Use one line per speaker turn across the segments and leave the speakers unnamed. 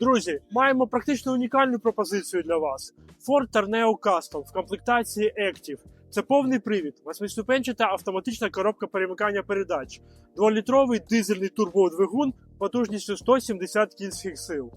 Друзі, маємо практично унікальну пропозицію для вас: Ford Tourneo Custom в комплектації Active. Це повний привід, восьмиступенчата автоматична коробка перемикання передач, 2-літровий дизельний турбодвигун потужністю 170 кінських сил.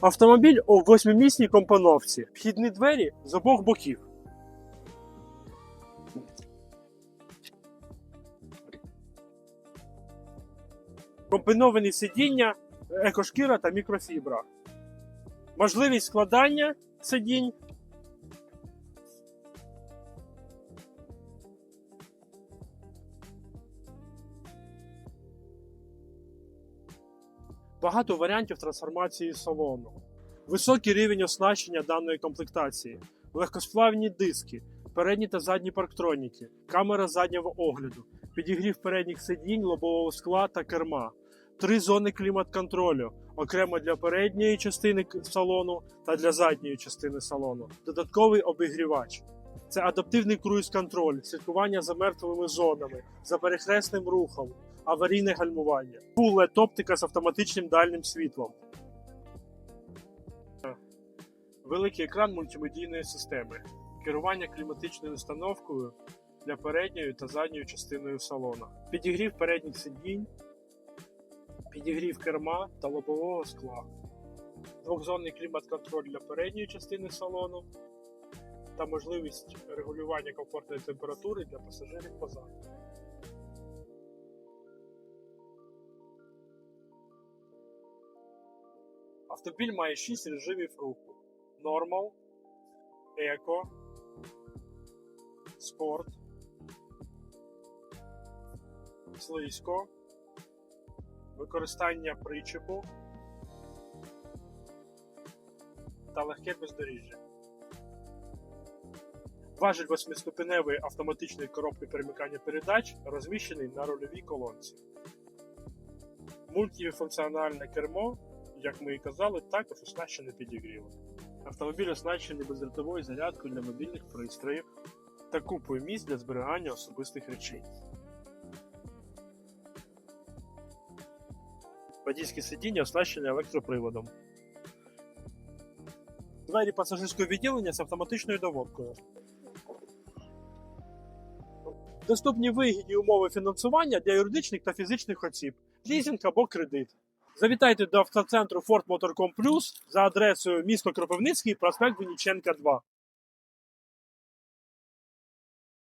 Автомобіль у восьмимісній компоновці. Вхідні двері з обох боків. Комбіновані сидіння, екошкіра та мікрофібра. Можливість складання сидінь. Багато варіантів трансформації салону. Високий рівень оснащення даної комплектації, легкосплавні диски, передні та задні парктроніки, камера заднього огляду, підігрів передніх сидінь, лобового скла та керма, три зони клімат-контролю, окремо для передньої частини салону та для задньої частини салону, додатковий обігрівач. Це адаптивний круїз-контроль, слідкування за мертвими зонами, за перехресним рухом, аварійне гальмування, Full оптика з автоматичним дальнім світлом. Великий екран мультимедійної системи, керування кліматичною установкою для передньої та задньої частиною салона, підігрів передніх сидінь, підігрів керма та лобового скла, двохзонний клімат-контроль для передньої частини салону та можливість регулювання комфортної температури для пасажирів позаду. Автомобіль має 6 режимів руху: Normal, Eco, Sport, слизько, використання причепу та легке бездоріжжя. Важіль восьмиступеневої автоматичної коробки перемикання передач розміщений на рульовій колонці. Мультифункціональне кермо як ми і казали, також оснащений підігрівом. Автомобіль оснащений бездротовою зарядкою для мобільних пристроїв та купою місць для зберігання особистих речей. Водійське сидіння оснащене електроприводом. Двері пасажирського відділення з автоматичною доводкою. Доступні вигідні умови фінансування для юридичних та фізичних осіб, лізинг або кредит. Завітайте до автоцентру Ford Motorcom Plus за адресою місто Кропивницький, проспект Вінниченка 2.